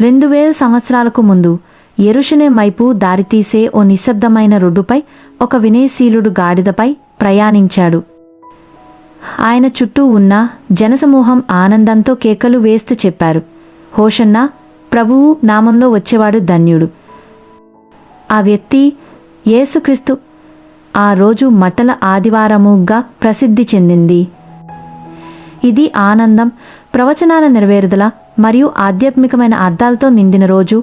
రెండు వేల సంవత్సరాలకు ముందు ఎరుషునే వైపు దారితీసే ఓ నిశ్శబ్దమైన రోడ్డుపై ఒక వినయశీలుడు గాడిదపై ప్రయాణించాడు. ఆయన చుట్టూ ఉన్న జనసమూహం ఆనందంతో కేకలు వేస్తూ చెప్పారు. హోషన్న ప్రభువు నామంలో వచ్చేవాడు ధన్యుడు. ఆ వ్యక్తి యేసుక్రీస్తు ఆ రోజు మటల ఆదివారముగా ప్రసిద్ధి చెందింది. ఇది ఆనందం ప్రవచనాల నెరవేరుదల మరియు ఆధ్యాత్మికమైన అర్థాలతో నిండిన రోజు.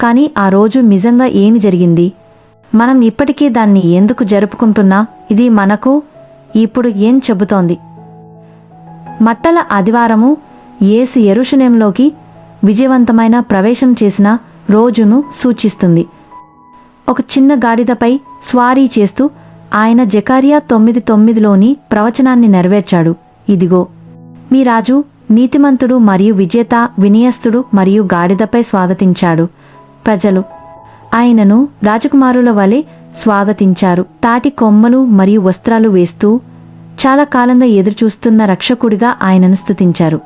కానీ ఆ రోజు నిజంగా ఏమి జరిగింది? మనం ఇప్పటికీ దాన్ని ఎందుకు జరుపుకుంటున్నా? ఇది మనకు ఇప్పుడు ఏం చెబుతోంది? మట్టల ఆదివారము ఏసు ఎరుషునేంలోకి విజయవంతమైన ప్రవేశం చేసిన రోజును సూచిస్తుంది. ఒక చిన్న గాడిదపై స్వారీ చేస్తూ ఆయన జకారియా తొమ్మిది తొమ్మిదిలోని ప్రవచనాన్ని నెరవేర్చాడు. ఇదిగో మీ రాజు నీతిమంతుడు మరియు విజేత వినియస్తుడు మరియు గాడిదపై స్వాగతించాడు. ప్రజలు ఆయనను రాజకుమారుల వలె స్వాగతించారు. తాటి కొమ్మలు మరియు వస్త్రాలు వేస్తూ చాలా కాలంగా ఎదురుచూస్తున్న రక్షకుడిగా ఆయనను స్తుతించారు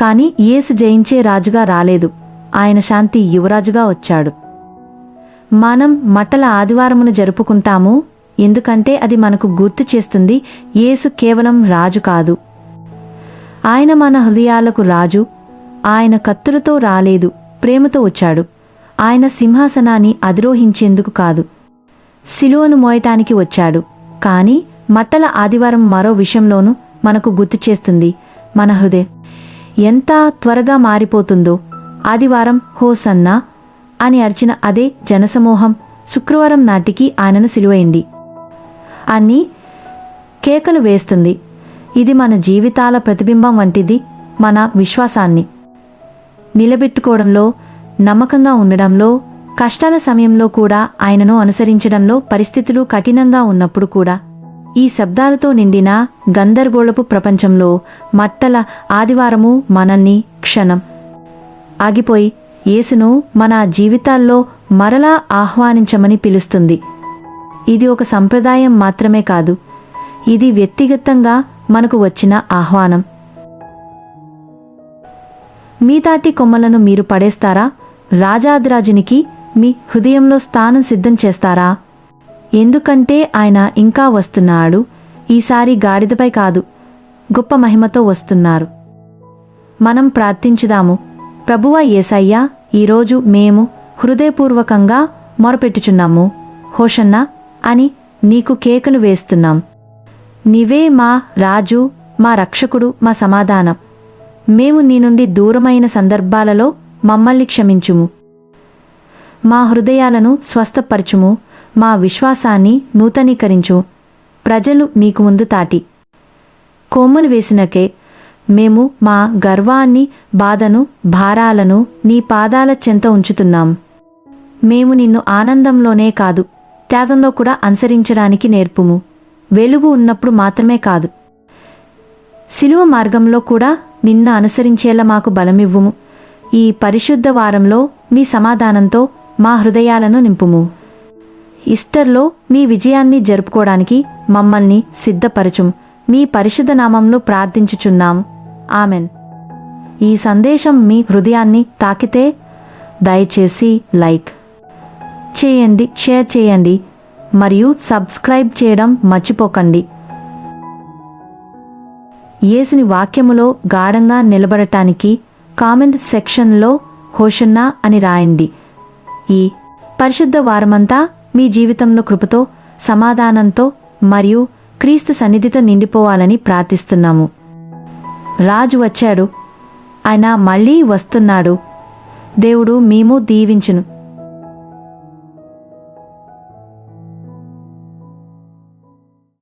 కాని యేసు జయించే రాజుగా రాలేదు. ఆయన శాంతి యువరాజుగా వచ్చాడు. మనం మటల ఆదివారమును జరుపుకుంటాము ఎందుకంటే అది మనకు గుర్తు చేస్తుంది యేసు కేవలం రాజు కాదు. ఆయన మన హృదయాలకు రాజు. ఆయన కత్తులతో రాలేదు ప్రేమతో వచ్చాడు. ఆయన సింహాసనాన్ని అధిరోహించేందుకు కాదు. సిలువను మోయటానికి వచ్చాడు. కాని మట్టల ఆదివారం మరో విషయంలోనూ మనకు గుర్తు చేస్తుంది. మన హృదయం ఎంత త్వరగా మారిపోతుందో. ఆదివారం హోసన్నా అని అర్చిన అదే జనసమూహం శుక్రవారం నాటికి ఆయనను సిలువైంది. అని కేకలు వేస్తుంది. ఇది మన జీవితాల ప్రతిబింబం వంటిది మన విశ్వాసాన్ని. నిలబెట్టుకోవడంలో నమ్మకంగా ఉండడంలో కష్టాల సమయంలో కూడా ఆయనను అనుసరించడంలో పరిస్థితులు కఠినంగా ఉన్నప్పుడు కూడా. ఈ శబ్దాలతో నిండిన గందరగోళపు ప్రపంచంలో మట్టల ఆదివారము మనల్ని క్షణం ఆగిపోయి యేసును మన జీవితాల్లో మరలా ఆహ్వానించమని పిలుస్తుంది. ఇది ఒక సంప్రదాయం మాత్రమే కాదు. ఇది వ్యక్తిగతంగా మనకు వచ్చిన ఆహ్వానం. మీ తాటి కొమ్మలను మీరు పడేస్తారా? రాజాదిరాజునికి మీ హృదయంలో స్థానం సిద్ధం చేస్తారా? ఎందుకంటే ఆయన ఇంకా వస్తున్నాడు. ఈసారి గాడిదపై కాదు గొప్ప మహిమతో వస్తున్నారు. మనం ప్రార్థించుదాము. ప్రభువా ఏసయ్యా ఈరోజు మేము హృదయపూర్వకంగా మొరపెట్టుచున్నాము. హోషన్నా అని నీకు కేకలు వేస్తున్నాం. నీవే మా రాజు మా రక్షకుడు మా సమాధానం. మేము నీ నుండి దూరమైన సందర్భాలలో మమ్మల్ని క్షమించుము. మా హృదయాలను స్వస్థపరచుము. మా విశ్వాసాన్ని నూతనీకరించు. ప్రజలు మీకు ముందు తాటి. కొమ్మలు వేసినకే మేము మా గర్వాన్ని బాధను భారాలను నీ పాదాల చెంత ఉంచుతున్నాం. మేము నిన్ను ఆనందంలోనే కాదు త్యాగంలో కూడా అనుసరించడానికి నేర్పుము. వెలుగు ఉన్నప్పుడు మాత్రమే కాదు. శిలువ మార్గంలో కూడా నిన్న అనుసరించేలా మాకు బలమివ్వుము. ఈ పరిశుద్ధ వారంలో మీ సమాధానంతో మా హృదయాలను నింపుము. ఈస్టర్లో మీ విజయాన్ని జరుపుకోవడానికి మమ్మల్ని సిద్ధపరచుము. మీ పరిశుద్ధ నామంలో ప్రార్థించుచున్నాం ఆమెన్. ఈ సందేశం మీ హృదయాన్ని తాకితే దయచేసి లైక్ చేయండి షేర్ చేయండి. మరియు సబ్స్క్రైబ్ చేయడం మర్చిపోకండి. యేసుని వాక్యములో గాఢంగా నిలబడటానికి కామెంట్ సెక్షన్లో హోషన్నా అని రాయండి. ఈ పరిశుద్ధ వారమంతా మీ జీవితంలో కృపతో సమాధానంతో మరియు క్రీస్తు సన్నిధితో నిండిపోవాలని ప్రార్థిస్తున్నాము. రాజు వచ్చాడు. ఆయన మళ్ళీ వస్తున్నాడు. దేవుడు మేము దీవించును.